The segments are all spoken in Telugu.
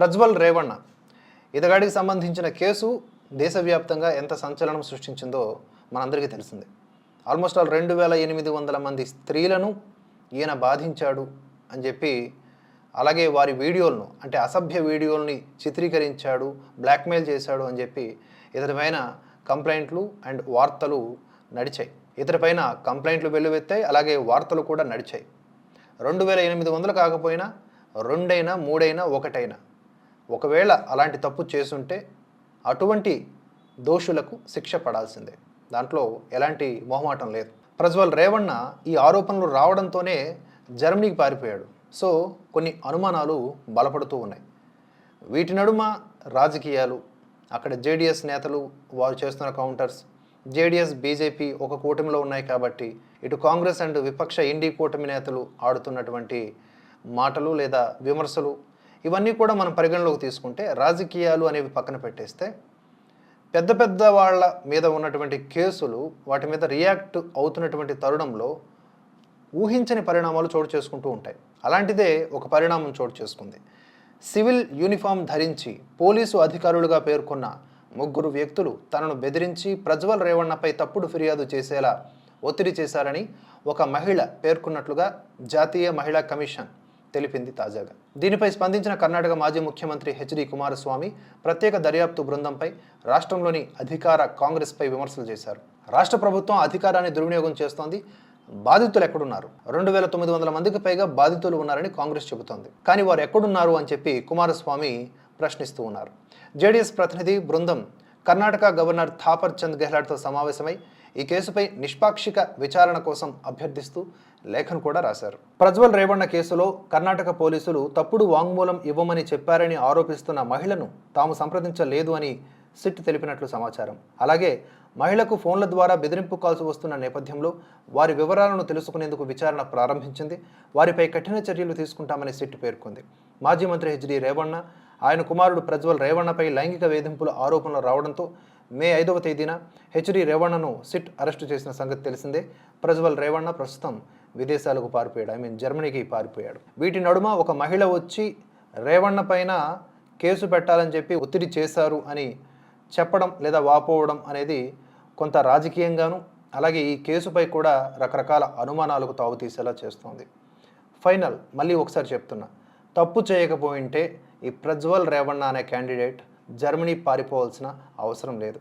ప్రజ్వల్ రేవణ్ణ ఇతగాడికి సంబంధించిన కేసు దేశవ్యాప్తంగా ఎంత సంచలనం సృష్టించిందో మనందరికీ తెలిసిందే. ఆల్మోస్ట్ ఆల్ రెండు వేల ఎనిమిది వందల మంది స్త్రీలను ఈయన బాధించాడు అని చెప్పి అలాగే వారి వీడియోలను అంటే అసభ్య వీడియోల్ని చిత్రీకరించాడు బ్లాక్మెయిల్ చేశాడు అని చెప్పి ఇతడిపైన కంప్లైంట్లు అండ్ వార్తలు నడిచాయి. ఇతడిపైన కంప్లైంట్లు వెల్లువెత్తాయి అలాగే వార్తలు కూడా నడిచాయి. రెండు వేల ఎనిమిది వందలు కాకపోయినా రెండైనా మూడైనా ఒకటైనా ఒకవేళ అలాంటి తప్పు చేసుంటే అటువంటి దోషులకు శిక్ష పడాల్సిందే. దాంట్లో ఎలాంటి మొహమాటం లేదు. ప్రజ్వల్ రేవణ్ణ ఈ ఆరోపణలు రావడంతోనే జర్మనీకి పారిపోయాడు. సో కొన్ని అనుమానాలు బలపడుతూ ఉన్నాయి. వీటి నడుమ రాజకీయాలు అక్కడ జేడిఎస్ నేతలు వారు చేస్తున్న కౌంటర్స్ జేడిఎస్ బీజేపీ ఒక కూటమిలో ఉన్నాయి కాబట్టి ఇటు కాంగ్రెస్ అండ్ విపక్ష ఇండి కూటమి నేతలు ఆడుతున్నటువంటి మాటలు లేదా విమర్శలు ఇవన్నీ కూడా మనం పరిగణలోకి తీసుకుంటే రాజకీయాలు అనేవి పక్కన పెట్టేస్తే పెద్ద పెద్ద వాళ్ళ మీద ఉన్నటువంటి కేసులు వాటి మీద రియాక్ట్ అవుతున్నటువంటి తరుణంలో ఊహించని పరిణామాలు చోటు చేసుకుంటూ ఉంటాయి. అలాంటిదే ఒక పరిణామం చోటు చేసుకుంది. సివిల్ యూనిఫామ్ ధరించి పోలీసు అధికారులుగా పేర్కొన్న ముగ్గురు వ్యక్తులు తనను బెదిరించి ప్రజ్వల్ రేవణ్ణపై తప్పుడు ఫిర్యాదు చేసేలా ఒత్తిడి చేశారని ఒక మహిళ పేర్కొన్నట్లుగా జాతీయ మహిళా కమిషన్ తెలిపింది తాజాగా. దీనిపై స్పందించిన కర్ణాటక మాజీ ముఖ్యమంత్రి హెచ్డి కుమారస్వామి ప్రత్యేక దర్యాప్తు బృందంపై రాష్ట్రంలోని అధికార కాంగ్రెస్పై విమర్శలు చేశారు. రాష్ట్ర ప్రభుత్వం అధికారాన్ని దుర్వినియోగం చేస్తోంది. బాధితులు ఎక్కడున్నారు? రెండు వేల తొమ్మిది వందల మందికి పైగా బాధితులు ఉన్నారని కాంగ్రెస్ చెబుతోంది. కానీ వారు ఎక్కడున్నారు అని చెప్పి కుమారస్వామి ప్రశ్నిస్తూ ఉన్నారు. జేడీఎస్ ప్రతినిధి బృందం కర్ణాటక గవర్నర్ థాపర్ చంద్ గెహ్లాట్తో సమావేశమై ఈ కేసుపై నిష్పాక్షిక విచారణ కోసం అభ్యర్థిస్తూ లేఖను కూడా రాశారు. ప్రజ్వల్ రేవణ్ణ కేసులో కర్ణాటక పోలీసులు తప్పుడు వాంగ్మూలం ఇవ్వమని చెప్పారని ఆరోపిస్తున్న మహిళను తాము సంప్రదించలేదు అని సిట్ తెలిపినట్లు సమాచారం. అలాగే మహిళకు ఫోన్ల ద్వారా బెదిరింపు కాల్స్ వస్తున్న నేపథ్యంలో వారి వివరాలను తెలుసుకునేందుకు విచారణ ప్రారంభించింది. వారిపై కఠిన చర్యలు తీసుకుంటామని సిట్ పేర్కొంది. మాజీ మంత్రి హెచ్డి రేవణ్ణ ఆయన కుమారుడు ప్రజ్వల్ రేవణ్ణపై లైంగిక వేధింపుల ఆరోపణలు రావడంతో మే ఐదవ తేదీన హెచ్డి రేవణ్ణను సిట్ అరెస్టు చేసిన సంగతి తెలిసిందే. ప్రజ్వల్ రేవణ్ణ ప్రస్తుతం విదేశాలకు పారిపోయాడు. ఐ మీన్ జర్మనీకి పారిపోయాడు. వీటి నడుమ ఒక మహిళ వచ్చి రేవణ్ణ పైన కేసు పెట్టాలని చెప్పి ఒత్తిడి చేశారు అని చెప్పడం లేదా వాపోవడం అనేది కొంత రాజకీయంగాను అలాగే ఈ కేసుపై కూడా రకరకాల అనుమానాలకు తావుతీసేలా చేస్తోంది. ఫైనల్ మళ్ళీ ఒకసారి చెప్తున్నా. తప్పు చేయకపోయింటే ఈ ప్రజ్వల్ రేవణ్ణ అనే క్యాండిడేట్ జర్మనీ పారిపోవాల్సిన అవసరం లేదు.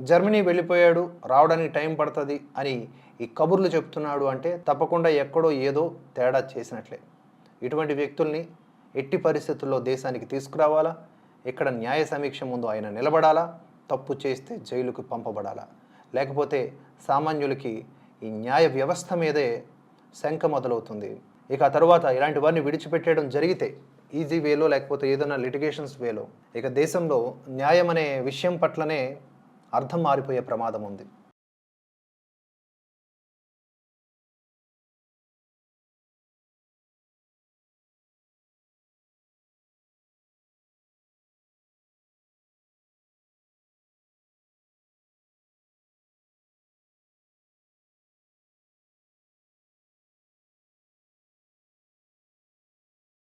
జర్మనీ వెళ్ళిపోయాడు రావడానికి టైం పడుతుంది అని ఈ కబుర్లు చెప్తున్నాడు అంటే తప్పకుండా ఎక్కడో ఏదో తేడా చేసినట్లే. ఇటువంటి వ్యక్తుల్ని ఎట్టి పరిస్థితుల్లో దేశానికి తీసుకురావాలా? ఇక్కడ న్యాయ సమీక్ష ముందు ఆయన నిలబడాలా? తప్పు చేస్తే జైలుకు పంపబడాలా? లేకపోతే సామాన్యులకి ఈ న్యాయ వ్యవస్థ మీదే శంక మొదలవుతుంది. ఇక తర్వాత ఇలాంటి వారిని విడిచిపెట్టేయడం జరిగితే ఈజీ వేలో లేకపోతే ఏదైనా లిటిగేషన్స్ వేలో ఇక దేశంలో న్యాయం అనే విషయం పట్లనే అర్థం మారిపోయే ప్రమాదం ఉంది.